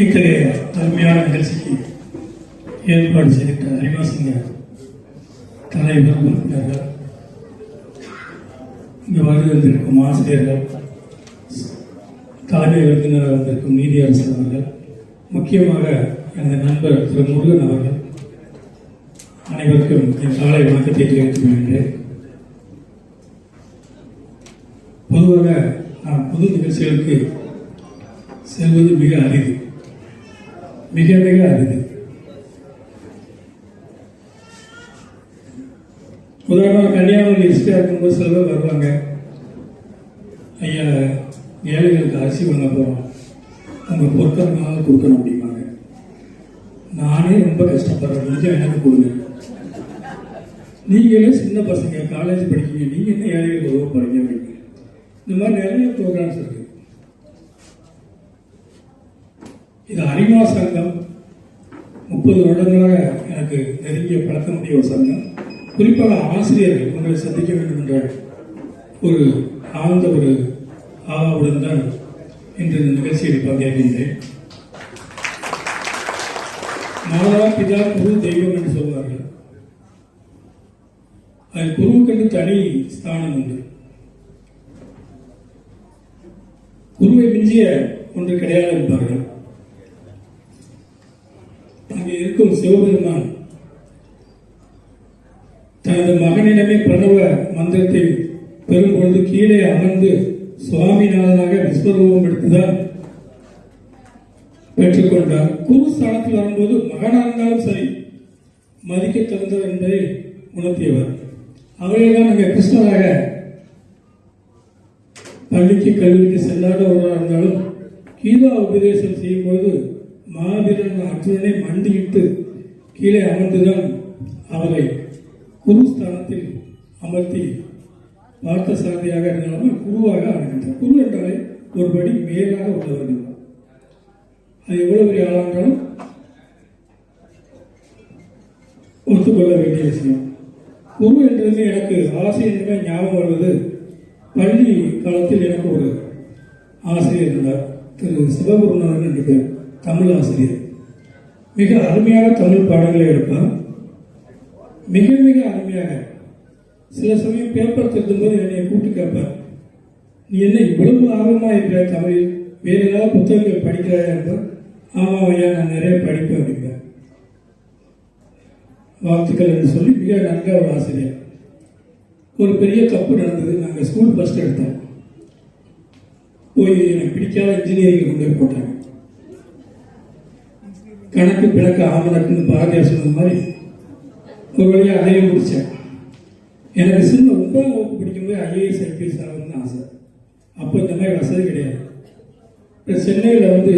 இத்தகைய அருமையான நிகழ்ச்சிக்கு ஏற்பாடு செய்திட்ட அறிவாசிங்க தலைவர் உறுப்பினர்கள் இங்கே வருகிறதற்கும் ஆசிரியர்கள் தலைமை விருந்தினர் வந்திருக்கும் நீதியரசர் அவர்கள் முக்கியமாக எனது நண்பர் திரு முருகன் அவர்கள் அனைவருக்கும் என் காலை வணக்கத்தை தெரிவித்துக் கொள்கின்றேன் பொதுவாக நான் பொது நிகழ்ச்சிகளுக்கு செல்வது மிக அரிது. மிக மிக அரிது. உதாரணமாக கன்னியாகுமரி ஹிஸ்டரியாக இருக்கும்போது சில பேர் வருவாங்க. ஐயா ஏழைகளுக்கு அரிசி வாங்க போகிறோம் உங்கள் பொருட்களுக்காக கொடுக்கணும் அப்படிம்பாங்க நானே ரொம்ப கஷ்டப்படுறேன். கொஞ்சம் எனக்கு கொடுங்க. நீங்களே சின்ன பசங்க காலேஜ் படிக்கிறீங்க. நீங்கள் என்ன ஏழைகளுக்கு உதவ போகிறீங்க அப்படின்னு இந்த மாதிரி நிறைய ப்ரோக்ராம்ஸ் இருக்கு. இது அறிவா சங்கம். முப்பது வருடங்களாக எனக்கு நெருங்கிய பழக்கமுடைய ஒரு சங்கம். குறிப்பாக ஆசிரியர்கள் உங்களை சந்திக்க வேண்டும் என்ற ஒரு ஆழ்ந்த ஒரு ஆவாவுடன் தான் இன்று இந்த நிகழ்ச்சியில் பங்கேற்கின்றேன். மாதா பிதா குரு தெய்வம் என்று சொல்வார்கள். அது குருவுக்கென்று தனி ஸ்தானம் உண்டு. குருவை மிஞ்சிய ஒன்று கிடையாது என்பார்கள். இங்கே இருக்கும் சிவபெருமான் தனது மகனிடமே பிரணவ மந்திரத்தை பெறும் பொழுது கீழே அமர்ந்து சுவாமிநாதனாக விஸ்வரூபம் எடுத்துதான் பெற்றுக்கொண்டார். குரு ஸ்தானத்தில் வரும்போது மகனாக இருந்தாலும் சரி மதிக்க தகுந்தவர் என்பதை உணர்த்தியவர். அவரே தான் அங்கே கிருஷ்ணராக பள்ளிக்கு கல்விக்கு செல்லாத ஒருவராக இருந்தாலும் கீதா உபதேசம் செய்யும்போது மாவீரன் அர்ஜுனனை மண்டியிட்டு கீழே அமர்ந்துதான் அவரை குருஸ்தானத்தில் அமர்த்தி பார்த்த சாரதியாக இருந்தாலும் குருவாக அணுகின்றார் குரு என்றாலே ஒருபடி மேலாக உள்ளவர்கள். அது எவ்வளவு பெரிய ஆளாக இருந்தாலும் ஒத்துக்கொள்ள வேண்டிய விஷயம். குரு என்றது எனக்கு ஆசிரியருமே ஞாபகம் வருவது பள்ளி காலத்தில் எனக்கு ஒரு ஆசிரியர் இருந்தார். திரு சிவகுருநாதன் என்று பேர் தமிழ் ஆசிரியர் மிக அருமையாக தமிழ் பாடங்களை எடுப்பார். மிக மிக அருமையாக. சில சமயம் பேப்பர் திருத்தும்போது என்னை கூப்பிட்டு கேட்பார். நீ என்ன இவ்வளவு ஆர்வமாக இருக்கிற தமிழில்? வேறு ஏதாவது புத்தகங்கள் படிக்கிறாயா? என்றால் ஆமாம் ஐயா நான் நிறைய படிப்பேன் அப்படிங்க வாழ்த்துக்கள் என்று சொல்லி மிக நன்க ஒரு ஆசிரியர். ஒரு பெரிய தப்பு நடந்தது. நாங்கள் ஸ்கூல் ஃபஸ்ட் எடுத்தோம். போய் எனக்கு பிடிக்காத இன்ஜினியரிங் கொண்டு போய் போட்டாங்க. கணக்கு பிணக்கு ஆமணக்குன்னு பாரதியார் சொன்னது மாதிரி ஒரு வழியாக அதையே முடித்தேன் எனக்கு சின்ன ஒன்பதாம் வகுப்பு படிக்கும்போது ஐஏஎஸ் ஐபிஎஸ் ஆகணும்னு ஆசை. அப்போ இந்த மாதிரி வசதி கிடையாது. இப்போ சென்னையில் வந்து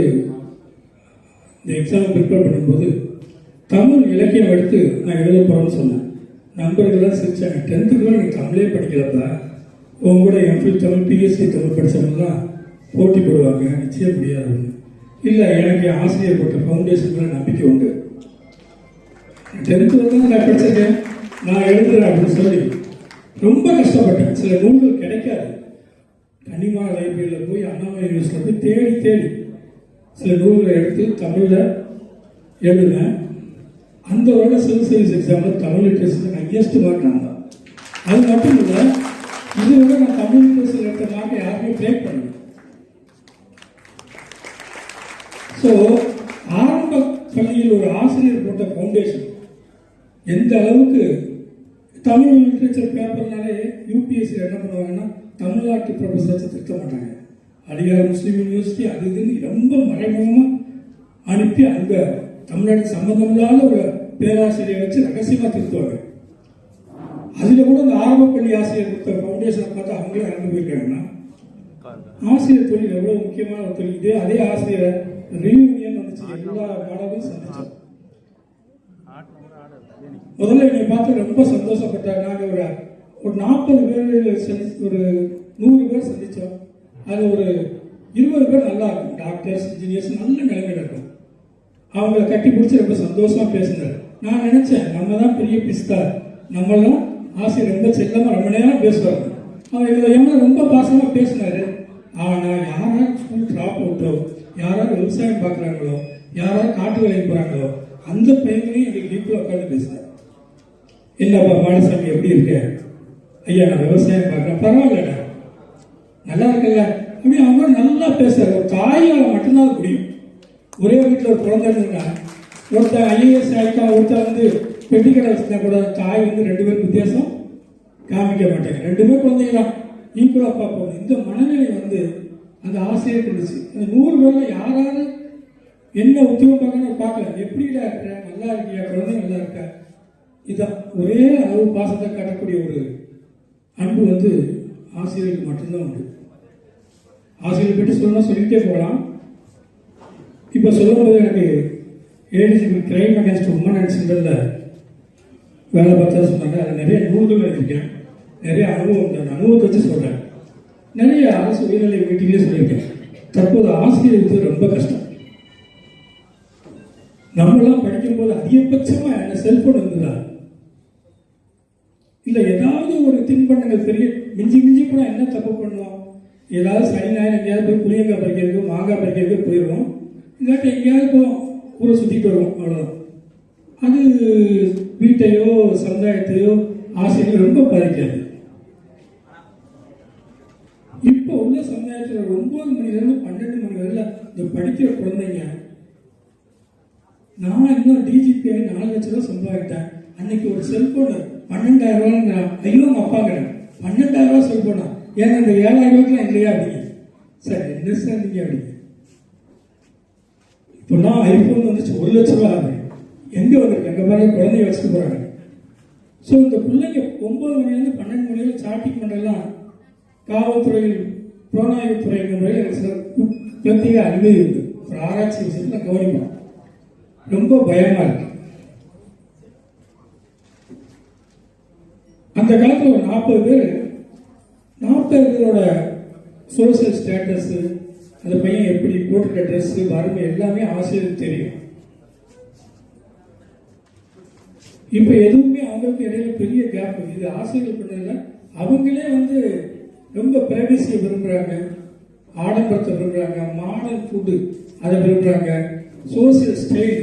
இந்த எக்ஸாம் ப்ரிப்பேர் பண்ணும்போது தமிழ் இலக்கியம் எடுத்து நான் எழுத போகிறேன்னு சொன்னேன். நண்பர்கள்லாம் சிரித்தாங்க டென்த்துக்கு கூட எனக்கு தமிழே படிக்கலப்பா. உங்க கூட எம்ஃபில் தமிழ் பிஎஸ்சி தமிழ் படித்தவங்கலாம் போட்டி போடுவாங்க. நிச்சயம் முடியாது. இல்லை எனக்கு ஆசிரியர் போட்ட ஃபவுண்டேஷன் மேலே நம்பிக்கை உண்டு. டென்த்து வந்து நான் படிச்சிருக்கேன். நான் எழுதுறேன் அப்படின்னு சொல்லி ரொம்ப கஷ்டப்பட்டேன். சில நூல்கள் கிடைக்காது. கனிமா லைப்ரரியில் போய் அண்ணாமலை யூனிவர்சிட்டியில் போய் தேடி தேடி சில நூல்களை எடுத்து தமிழில் எழுதினேன். அந்த வருட சிவில் சர்வீஸ் எக்ஸாமில் தமிழ் லிட்ரேச்சர் ஹையஸ்ட் மார்க் நான் தான் அது மட்டும் இல்லை இதுவரை நான் தமிழ் லிட்ரேச்சர் ஒரு ஆசிரியர் போட்ட ஃபவுண்டேஷன் எந்த அளவுக்கு தமிழ் லிட்ரேச்சர் பேப்பர்னாலே யூபிஎஸ்சி என்ன பண்ணுவாங்கன்னா தமிழ்நாட்டு ப்ரொஃபஸர்ஸை திருத்த மாட்டாங்க. அடியார் முஸ்லீம் யூனிவர்சிட்டி அது இதுன்னு ரொம்ப மறைமுகமாக அனுப்பி அங்கே தமிழ்நாட்டுக்கு சம்மந்தம் இல்லாத ஒரு பேராசிரியரை வச்சு ரகசியமாக திருத்துவாங்க. அதில் கூட இந்த ஆரம்ப பள்ளி ஆசிரியர் கொடுத்த ஃபவுண்டேஷனை பார்த்து அவங்களே இறந்து போயிருக்காங்கன்னா ஆசிரியர் தொழில் எவ்வளோ முக்கியமான ஒரு தொழில். இதே அதே ஆசிரியரை ரீயூனியன் எல்லா சந்திச்சோம். முதல்ல என்னை பார்த்து ரொம்ப சந்தோஷப்பட்டார் நாங்கள் ஒரு ஒரு நாற்பது பேர் சந்தி ஒரு நூறு பேர் சந்தித்தோம் அது ஒரு இருபது பேர் நல்லா இருக்கும். டாக்டர்ஸ் இன்ஜினியர்ஸ் நல்ல நிலைமை இருக்கும். அவங்கள கட்டி பிடிச்சி ரொம்ப சந்தோஷமா பேசினார். நான் நினைச்சேன் நம்ம தான் பெரிய பிஸ்தா. நம்மளாம் ஆசிரியர் ரொம்ப செல்லமா ரொம்ப நேரம் பேசுவாங்க. அவர் இதில் எங்களை ரொம்ப பாசமா பேசினார். ஆனால் யாராவது ஸ்கூல் ட்ராப் அவுட்டோ யாராவது விவசாயம் பார்க்குறாங்களோ யாராவது காட்டு வேலைக்கு போகிறாங்களோ அந்த பையன்களையும் எங்களுக்கு ஈக்குவலாக உட்காந்து பேசுகிறேன் இல்லைப்பா பாலசாமி எப்படி இருக்க? ஐயா நான் விவசாயம் பார்க்குறேன். பரவாயில்லடா. நல்லா இருக்குல்ல? அப்படி அவங்க நல்லா பேசுறாங்க. தாயால் மட்டும்தான் முடியும். ஒரே வீட்டில் ஒரு குழந்தை இருந்தா ஒருத்தன் ஐஏஎஸ் ஆயிட்டா ஒருத்தர் வந்து பெட்டி கடை கூட தாய் வந்து ரெண்டு பேரும் வித்தியாசம்? காமிக்க மாட்டாங்க. ரெண்டு பேரும் குழந்தைங்க தான் ஈக்குவலாக பார்ப்போம் இந்த மனநிலை வந்து அந்த ஆசையை கொடுச்சு அந்த நூறு பேரில் யாராவது என்ன உத்தியோகம் பார்க்கணும் பார்க்கல. எப்படிடா இருக்கிற? நல்லா இருக்கியா? குழந்தை நல்லா இருக்கா? இதான் ஒரே அளவு பாசத்தை காட்டக்கூடிய ஒரு அன்பு வந்து ஆசிரியருக்கு மட்டும்தான் உண்டு. ஆசிரியர் பற்றி சொல்லணும் சொல்லிட்டே போகலாம். இப்போ சொல்லும்போது எனக்கு ADGP crime against women and சில்ட்ரனில் வேலை பார்த்தா சொன்னாங்க. அதில் நிறைய நூல்கள் எழுதியிருக்கேன். நிறைய அனுபவம் உண்டு. அந்த அனுபவத்தை வச்சு சொல்கிறேன் நிறைய அரசு உயர்நிலை மீட்டிங்லேயே சொல்லியிருக்கேன். தற்போது ஆசிரியருக்கு ரொம்ப கஷ்டம். நம்மளாம் படிக்கும்போது அதிகபட்சமாக என்ன செல்போன் இருந்ததா? இல்ல ஏதாவது ஒரு தின்பண்டங்கள் பெரிய மிஞ்சி மிஞ்சி கூட என்ன தப்பு பண்ணுவோம்? ஏதாவது சனி ஞாயிறு எங்கேயாவது போய் புளியங்காய் பறிக்கிறதுக்கு மாங்காய் பறிக்கிறதுக்கு போயிடுவோம் இல்லாட்டி எங்கேயாவது போவோம் ஊரை சுற்றிட்டு வருவோம் அவ்வளோதான் அது வீட்டையோ சமுதாயத்தையோ ஆசையோ ரொம்ப பாதிக்காது. இப்போ உள்ள சமுதாயத்தில் ஒரு ஒன்பது மணிலேருந்து பன்னெண்டு மணி வரையில் இந்த படிக்கிற குழந்தைங்க நான் இன்னும் டிஜிபி நாலு லட்ச ரூபா சம்பாதிட்டேன் அன்னைக்கு ஒரு செல்போனு பன்னெண்டாயிரம் ரூபாய்ங்கிறான் ஐயோ உங்க அப்பாங்கிறேன் பன்னெண்டாயிரம் ரூபாய் செல்போனா ஏங்க இந்த ஏழாயிரம் ரூபாய்க்குலாம் இல்லையா அப்படிங்க சார் என்ன சார் நீங்க அப்படிங்க இப்போலாம் ஐபோன் வந்துச்சு ஒரு லட்ச ரூபா ஆகுது. எங்க வந்திருக்கு? எங்க பாருங்க குழந்தைய வச்சுட்டு போறாங்க. ஸோ இந்த பிள்ளைங்க ஒன்பது மணிலேருந்து பன்னெண்டு மணில சாட்டிங் பண்ணலாம் காவல்துறையில் புலனாய்வுத்துறைங்கிற முறையில் சில பிரத்யேக அனுமதி உண்டு ஒரு ஆராய்ச்சி விஷயத்தில் நான் ரொம்ப பயமா இருக்கு. அந்த காலத்தில் ஒரு நாற்பது பேர் நாற்பது பேரோட சோசியல் ஸ்டேட்டஸ் அந்த பையன் எப்படி போட்டிருக்க ட்ரெஸ் வறுமை எல்லாமே ஆசிரியருக்கு தெரியும். இப்ப எதுவுமே அவங்களுக்கு இடையில பெரிய கேப் இது ஆசிரியர்கள் பண்ணல அவங்களே வந்து ரொம்ப பிரைவசியை விரும்புறாங்க. ஆடம்பரத்தை விரும்புறாங்க. மாடல் ஃபுட்டு அதை விரும்புறாங்க. சோசியல் ஸ்டைல்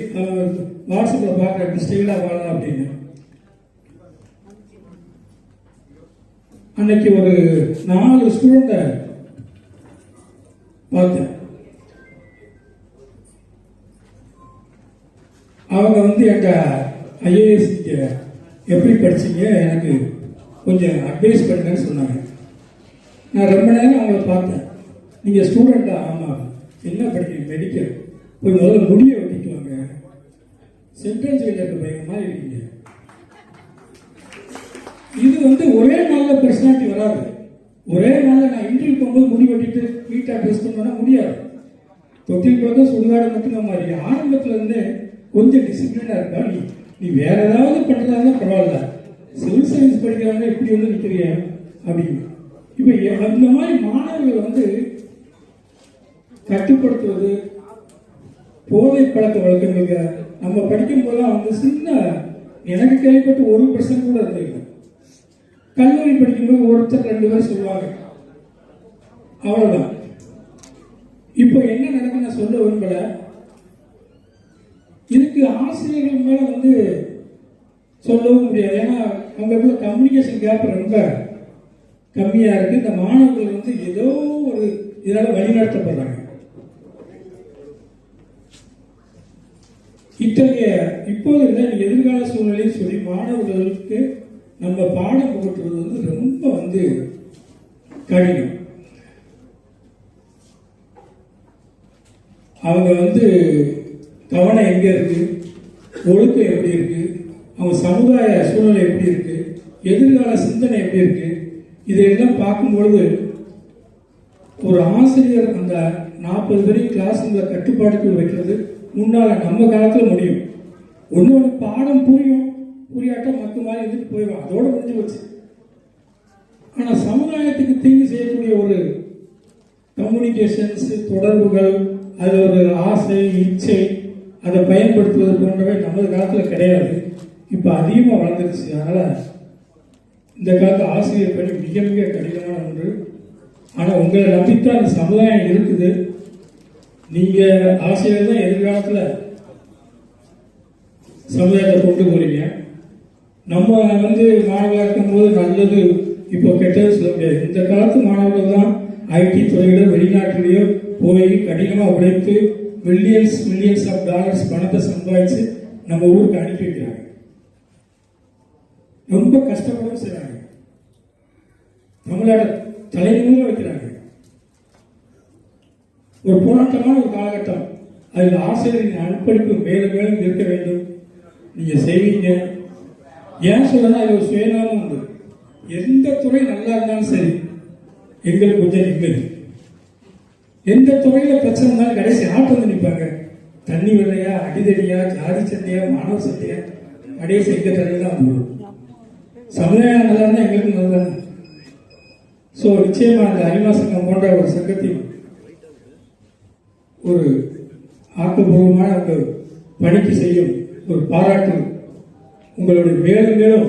வாட்ஸ்அப்பில் அப்படி ஸ்டைலாக வாழலாம் அப்படின்னு. அன்னைக்கு ஒரு நாலு ஸ்டூடெண்ட்டை பார்த்தேன். அவங்க வந்து என்கிட்ட ஐஏஎஸ் எப்படி படிச்சீங்க? எனக்கு கொஞ்சம் அட்வைஸ் பண்ணுங்கன்னு சொன்னாங்க. நான் ரொம்ப நேரம் அவங்கள பார்த்தேன். நீங்கள் ஸ்டூடெண்ட்டா ஆமாம். என்ன படிக்கிறீங்க? மெடிக்கல் போய் முதல்ல முடிய வெட்டிட்டு வாங்க கிட்ட பயங்கரமாக இருக்கீங்க. இது வந்து ஒரே நாளில் பர்சனாலிட்டி வராது. ஒரே நாளில் நான் இன்டர்வியூ போகும்போது முடி வெட்டிட்டு நீட்டாக ட்ரெஸ் பண்ணோன்னா முடியாது. தொட்டில் பழக்கம் சுடுகாடு மட்டும் மாதிரி ஆரம்பத்துல இருந்தே கொஞ்சம் டிசிப்ளினாக இருக்கா நீ நீ வேற ஏதாவது பண்றதா பரவாயில்ல. சிவில் சர்வீஸ் படிக்கிறாங்க இப்படி வந்து நிற்கிறிய அப்படின்னு. இப்ப அந்த மாதிரி மாணவர்கள் வந்து கட்டுப்படுத்துவது போதை பழக்க வழக்கங்களுக்கு நம்ம படிக்கும் போதெல்லாம் வந்து சின்ன எனக்கு கேள்விப்பட்டு ஒரு பர்சன்ட் கூட இருந்தது கல்லூரி படிக்கும்போது ஒருத்தர் ரெண்டு பேர் சொல்லுவாங்க. அவ்வளவுதான். இப்போ என்ன நடக்கு நான் சொல்ல விரும்பல. இதுக்கு ஆசிரியர்கள் மேல வந்து சொல்லவும் முடியாது. ஏன்னா அவங்களுக்குள்ள கம்யூனிகேஷன் கேப் ரொம்ப கம்மியா இருக்கு. இந்த மாணவர்கள் வந்து ஏதோ ஒரு இதனால வழிநடத்தப்படுறாங்க இத்தகைய இப்போது இருந்த எதிர்கால சூழ்நிலையும் சொல்லி மாணவர்களுக்கு நம்ம பாடம் புகட்டுவது வந்து ரொம்ப வந்து கடினம். அவங்க வந்து கவனம் எங்க இருக்கு? ஒழுக்கம் எப்படி இருக்கு? அவங்க சமுதாய சூழ்நிலை எப்படி இருக்கு? எதிர்கால சிந்தனை எப்படி இருக்கு? இதையெல்லாம் பார்க்கும் பொழுது ஒரு ஆசிரியர் அந்த நாற்பது பேரையும் கிளாஸ் கட்டுப்பாட்டுக்கு வைக்கிறது. முன்னால நம்ம காலத்துல முடியும். ஒன்று ஒன்று பாடம் புரியும். புரியாட்ட மற்ற மாதிரி இருந்துட்டு போயிடும். அதோட முடிஞ்சு போச்சு. ஆனா சமுதாயத்துக்கு தீங்கு செய்யக்கூடிய ஒரு கம்யூனிகேஷன்ஸ் தொடர்புகள் அது ஒரு ஆசை இச்சை அதை பயன்படுத்துவது போன்றவை நமது காலத்துல கிடையாது. இப்போ அதிகமாக வளர்ந்துருச்சு. அதனால இந்த காலத்து ஆசிரியர் பணி மிக மிக கடினமான ஒன்று. ஆனால் உங்களை நம்பித்தான் அந்த சமுதாயம் இருக்குது. நீங்க ஆசிரியர் தான் எதிர்காலத்தில் சமுதாயத்தை கொண்டு போறீங்க. நம்ம வந்து மாணவர்களாக இருக்கும்போது நல்லது. இப்போ கெட்டது சொல்ல முடியாது. இந்த காலத்து மாணவர்கள் தான் ஐடி துறையில வெளிநாட்டிலேயோ போய் கடினமாக உழைத்து மில்லியன்ஸ் மில்லியன்ஸ் ஆஃப் டாலர்ஸ் பணத்தை சம்பாதிச்சு நம்ம ஊருக்கு அனுப்பி வைக்கிறாங்க. ரொம்ப கஷ்டப்படவும் செய்றாங்க. தமிழ்நாடு தலைநிமிர வைக்கிறாங்க. ஒரு போராட்டமான ஒரு காலகட்டம். அதில் ஆசிரியரின் அர்ப்பணிப்பு மேலும் மேலும் இருக்க வேண்டும். நீங்க செய்வீங்க. ஏன் சொல்லனா இது ஒரு சுயநலம் உண்டு. எந்த துறை நல்லா இருந்தாலும் சரி எங்களுக்கு கொஞ்சம் நிம்மதி எந்த துறையில பிரச்சனை இருந்தாலும் கடைசி ஆட்டு வந்து நிற்பாங்க. தண்ணி வெள்ளையா அடிதடியா ஜாதி சண்டையா மாணவ சண்டையா கடைசி எங்க தரையில தான் வந்து சமுதாயம் நல்லா இருந்தால் எங்களுக்கு நல்லா ஸோ நிச்சயமாக அந்த அறிவாசங்கம் போன்ற ஒரு சங்கத்தையும் ஒரு ஆக்கப்பூர்வமான ஒரு பணிக்கு செய்யும் ஒரு பாராட்டு. உங்களுடைய மேலும் மேலும்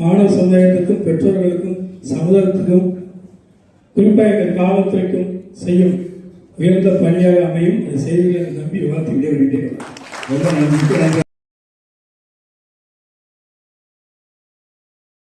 மாணவ சமுதாயத்துக்கும் பெற்றோர்களுக்கும் சமுதாயத்துக்கும் குறிப்பாக எங்கள் காவல்துறைக்கும் செய்யும் உயர்ந்த பணியாக அமையும். அந்த செய்திகளை நம்பி வாழ்த்து விட வேண்டிய ரொம்ப நன்றி நன்றி.